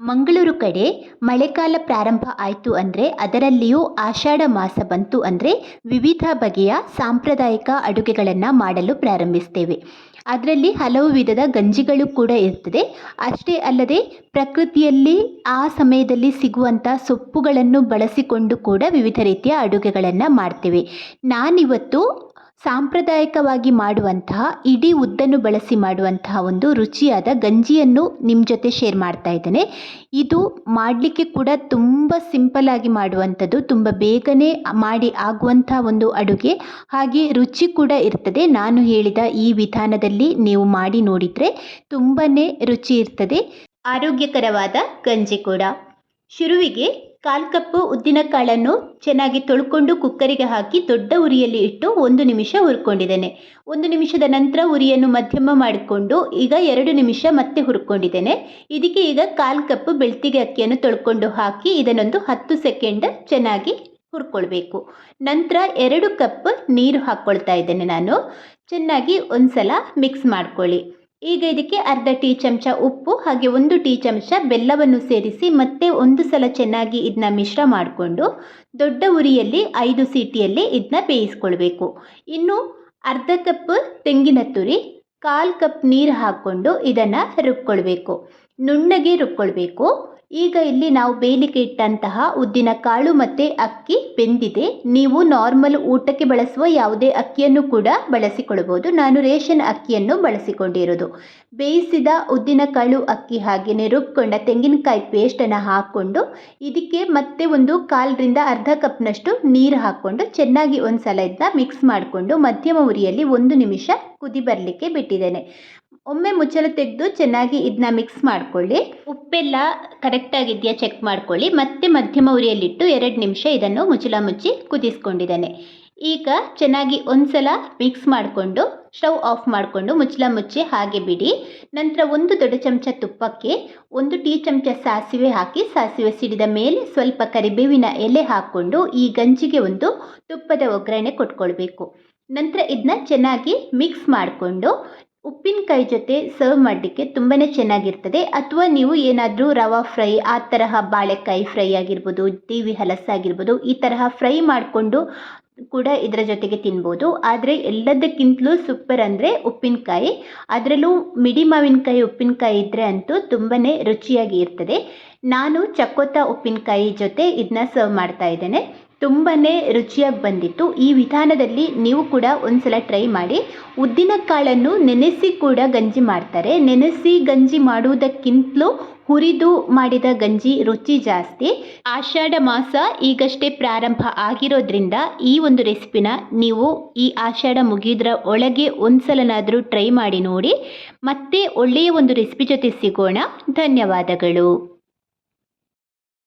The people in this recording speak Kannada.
ಮಂಗಳೂರು ಕಡೆ ಮಳೆಗಾಲ ಪ್ರಾರಂಭ ಆಯಿತು ಅಂದರೆ ಅದರಲ್ಲಿಯೂ ಆಷಾಢ ಮಾಸ ಬಂತು ಅಂದರೆ ವಿವಿಧ ಬಗೆಯ ಸಾಂಪ್ರದಾಯಿಕ ಅಡುಗೆಗಳನ್ನು ಮಾಡಲು ಪ್ರಾರಂಭಿಸ್ತೇವೆ. ಅದರಲ್ಲಿ ಹಲವು ವಿಧದ ಗಂಜಿಗಳು ಕೂಡ ಇರ್ತದೆ. ಅಷ್ಟೇ ಅಲ್ಲದೆ ಪ್ರಕೃತಿಯಲ್ಲಿ ಆ ಸಮಯದಲ್ಲಿ ಸಿಗುವಂಥ ಸೊಪ್ಪುಗಳನ್ನು ಬಳಸಿಕೊಂಡು ಕೂಡ ವಿವಿಧ ರೀತಿಯ ಅಡುಗೆಗಳನ್ನು ಮಾಡ್ತೇವೆ. ನಾನಿವತ್ತು ಸಾಂಪ್ರದಾಯಿಕವಾಗಿ ಮಾಡುವಂತಹ, ಇಡೀ ಉದ್ದನ್ನು ಬಳಸಿ ಮಾಡುವಂತಹ ಒಂದು ರುಚಿಯಾದ ಗಂಜಿಯನ್ನು ನಿಮ್ಮ ಜೊತೆ ಶೇರ್ ಮಾಡ್ತಾ ಇದ್ದೇನೆ. ಇದು ಮಾಡಲಿಕ್ಕೆ ಕೂಡ ತುಂಬ ಸಿಂಪಲ್ಲಾಗಿ ಮಾಡುವಂಥದ್ದು, ತುಂಬ ಬೇಗನೆ ಮಾಡಿ ಆಗುವಂಥ ಒಂದು ಅಡುಗೆ. ಹಾಗೆ ರುಚಿ ಕೂಡ ಇರ್ತದೆ. ನಾನು ಹೇಳಿದ ಈ ವಿಧಾನದಲ್ಲಿ ನೀವು ಮಾಡಿ ನೋಡಿದರೆ ತುಂಬಾ ರುಚಿ ಇರ್ತದೆ. ಆರೋಗ್ಯಕರವಾದ ಗಂಜಿ ಕೂಡ. ಶುರುವಿಗೆ ಕಾಲು ಕಪ್ಪು ಉದ್ದಿನಕಾಳನ್ನು ಚೆನ್ನಾಗಿ ತೊಳ್ಕೊಂಡು ಕುಕ್ಕರಿಗೆ ಹಾಕಿ ದೊಡ್ಡ ಉರಿಯಲ್ಲಿ ಇಟ್ಟು ಒಂದು ನಿಮಿಷ ಹುರ್ಕೊಂಡಿದ್ದೇನೆ. ಒಂದು ನಿಮಿಷದ ನಂತರ ಉರಿಯನ್ನು ಮಧ್ಯಮ ಮಾಡಿಕೊಂಡು ಈಗ ಎರಡು ನಿಮಿಷ ಮತ್ತೆ ಹುರ್ಕೊಂಡಿದ್ದೇನೆ. ಇದಕ್ಕೆ ಈಗ ಕಾಲು ಕಪ್ಪು ಬೆಳ್ತಿಗೆ ಅಕ್ಕಿಯನ್ನು ತೊಳ್ಕೊಂಡು ಹಾಕಿ ಇದನ್ನೊಂದು ಹತ್ತು ಸೆಕೆಂಡ್ ಚೆನ್ನಾಗಿ ಹುರ್ಕೊಳ್ಬೇಕು. ನಂತರ ಎರಡು ಕಪ್ ನೀರು ಹಾಕ್ಕೊಳ್ತಾ ಇದ್ದೇನೆ ನಾನು. ಚೆನ್ನಾಗಿ ಒಂದು ಮಿಕ್ಸ್ ಮಾಡ್ಕೊಳ್ಳಿ. ಈಗ ಇದಕ್ಕೆ ಅರ್ಧ ಟೀ ಚಮಚ ಉಪ್ಪು, ಹಾಗೆ ಒಂದು ಟೀ ಚಮಚ ಬೆಲ್ಲವನ್ನು ಸೇರಿಸಿ ಮತ್ತೆ ಒಂದು ಸಲ ಚೆನ್ನಾಗಿ ಇದನ್ನ ಮಿಶ್ರ ಮಾಡಿಕೊಂಡು ದೊಡ್ಡ ಉರಿಯಲ್ಲಿ ಐದು ಸೀಟಿಯಲ್ಲಿ ಇದನ್ನ ಬೇಯಿಸ್ಕೊಳ್ಬೇಕು. ಇನ್ನು ಅರ್ಧ ಕಪ್ ತೆಂಗಿನ ತುರಿ, ಕಾಲು ಕಪ್ ನೀರು ಹಾಕ್ಕೊಂಡು ಇದನ್ನು ರುಬ್ಕೊಳ್ಬೇಕು. ನುಣ್ಣಗೆ ರುಬ್ಕೊಳ್ಬೇಕು ಈಗ ಇಲ್ಲಿ ನಾವು ಬೇಯಲಿಕ್ಕೆ ಇಟ್ಟಂತಹ ಉದ್ದಿನ ಕಾಳು ಮತ್ತು ಅಕ್ಕಿ ಬೆಂದಿದೆ. ನೀವು ನಾರ್ಮಲ್ ಊಟಕ್ಕೆ ಬಳಸುವ ಯಾವುದೇ ಅಕ್ಕಿಯನ್ನು ಕೂಡ ಬಳಸಿಕೊಳ್ಬೋದು. ನಾನು ರೇಷನ್ ಅಕ್ಕಿಯನ್ನು ಬಳಸಿಕೊಂಡಿರೋದು ಬೇಯಿಸಿದ ಉದ್ದಿನ ಕಾಳು ಅಕ್ಕಿ ಹಾಗೆಯೇ ರುಬ್ಕೊಂಡ ತೆಂಗಿನಕಾಯಿ ಪೇಸ್ಟನ್ನು ಹಾಕ್ಕೊಂಡು ಇದಕ್ಕೆ ಮತ್ತೆ ಒಂದು ಕಾಲರಿಂದ ಅರ್ಧ ಕಪ್ನಷ್ಟು ನೀರು ಹಾಕ್ಕೊಂಡು ಚೆನ್ನಾಗಿ ಒಂದು ಸಲ ಇದನ್ನ ಮಿಕ್ಸ್ ಮಾಡಿಕೊಂಡು ಮಧ್ಯಮ ಉರಿಯಲ್ಲಿ ಒಂದು ನಿಮಿಷ ಕುದಿ ಬರಲಿಕ್ಕೆ ಬಿಟ್ಟಿದ್ದೇನೆ. ಒಮ್ಮೆ ಮುಚ್ಚಳ ತೆಗೆದು ಚೆನ್ನಾಗಿ ಇದನ್ನ ಮಿಕ್ಸ್ ಮಾಡ್ಕೊಳ್ಳಿ. ಉಪ್ಪೆಲ್ಲ ಕರೆಕ್ಟಾಗಿದೆಯಾ ಚೆಕ್ ಮಾಡ್ಕೊಳ್ಳಿ. ಮತ್ತೆ ಮಧ್ಯಮ ಉರಿಯಲ್ಲಿಟ್ಟು ಎರಡು ನಿಮಿಷ ಇದನ್ನು ಮುಚ್ಚಳ ಮುಚ್ಚಿ ಕುದಿಸ್ಕೊಂಡಿದ್ದಾನೆ. ಈಗ ಚೆನ್ನಾಗಿ ಒಂದ್ಸಲ ಮಿಕ್ಸ್ ಮಾಡಿಕೊಂಡು ಸ್ಟವ್ ಆಫ್ ಮಾಡಿಕೊಂಡು ಮುಚ್ಚಳ ಮುಚ್ಚಿ ಹಾಗೆ ಬಿಡಿ. ನಂತರ ಒಂದು ದೊಡ್ಡ ಚಮಚ ತುಪ್ಪಕ್ಕೆ ಒಂದು ಟೀ ಚಮಚ ಸಾಸಿವೆ ಹಾಕಿ, ಸಾಸಿವೆ ಸಿಡಿದ ಮೇಲೆ ಸ್ವಲ್ಪ ಕರಿಬೇವಿನ ಎಲೆ ಹಾಕ್ಕೊಂಡು ಈ ಗಂಜಿಗೆ ಒಂದು ತುಪ್ಪದ ಒಗ್ಗರಣೆ ಕೊಟ್ಕೊಳ್ಬೇಕು. ನಂತರ ಇದನ್ನ ಚೆನ್ನಾಗಿ ಮಿಕ್ಸ್ ಮಾಡಿಕೊಂಡು ಉಪ್ಪಿನಕಾಯಿ ಜೊತೆ ಸರ್ವ್ ಮಾಡಲಿಕ್ಕೆ ತುಂಬಾ ಚೆನ್ನಾಗಿರ್ತದೆ. ಅಥವಾ ನೀವು ಏನಾದರೂ ರವಾ ಫ್ರೈ, ಆ ತರಹ ಬಾಳೆಕಾಯಿ ಫ್ರೈ ಆಗಿರ್ಬೋದು ಹಲಸ ಹಲಸಾಗಿರ್ಬೋದು ಈ ತರಹ ಫ್ರೈ ಮಾಡಿಕೊಂಡು ಕೂಡ ಇದರ ಜೊತೆಗೆ ತಿನ್ಬೋದು. ಆದರೆ ಎಲ್ಲದಕ್ಕಿಂತಲೂ ಸೂಪರ್ ಅಂದರೆ ಉಪ್ಪಿನಕಾಯಿ. ಅದರಲ್ಲೂ ಮಿಡಿ ಮಾವಿನಕಾಯಿ ಉಪ್ಪಿನಕಾಯಿ ಇದ್ದರೆ ಅಂತೂ ತುಂಬಾ ರುಚಿಯಾಗಿ ಇರ್ತದೆ. ನಾನು ಚಕ್ಕೋತ ಉಪ್ಪಿನಕಾಯಿ ಜೊತೆ ಇದನ್ನ ಸರ್ವ್ ಮಾಡ್ತಾ ಇದ್ದೇನೆ. ತುಂಬಾ ರುಚಿಯಾಗಿ ಬಂದಿತ್ತು. ಈ ವಿಧಾನದಲ್ಲಿ ನೀವು ಕೂಡ ಒಂದ್ಸಲ ಟ್ರೈ ಮಾಡಿ. ಉದ್ದಿನ ಕಾಳನ್ನು ನೆನೆಸಿ ಕೂಡ ಗಂಜಿ ಮಾಡ್ತಾರೆ. ನೆನೆಸಿ ಗಂಜಿ ಮಾಡುವುದಕ್ಕಿಂತಲೂ ಹುರಿದು ಮಾಡಿದ ಗಂಜಿ ರುಚಿ ಜಾಸ್ತಿ. ಆಷಾಢ ಮಾಸ ಈಗಷ್ಟೇ ಪ್ರಾರಂಭ ಆಗಿರೋದ್ರಿಂದ ಈ ಒಂದು ರೆಸಿಪಿನ ನೀವು ಈ ಆಷಾಢ ಮುಗಿದ್ರ ಒಳಗೆ ಒಂದ್ಸಲನಾದರೂ ಟ್ರೈ ಮಾಡಿ ನೋಡಿ. ಮತ್ತೆ ಒಳ್ಳೆಯ ಒಂದು ರೆಸಿಪಿ ಜೊತೆ ಸಿಗೋಣ. ಧನ್ಯವಾದಗಳು.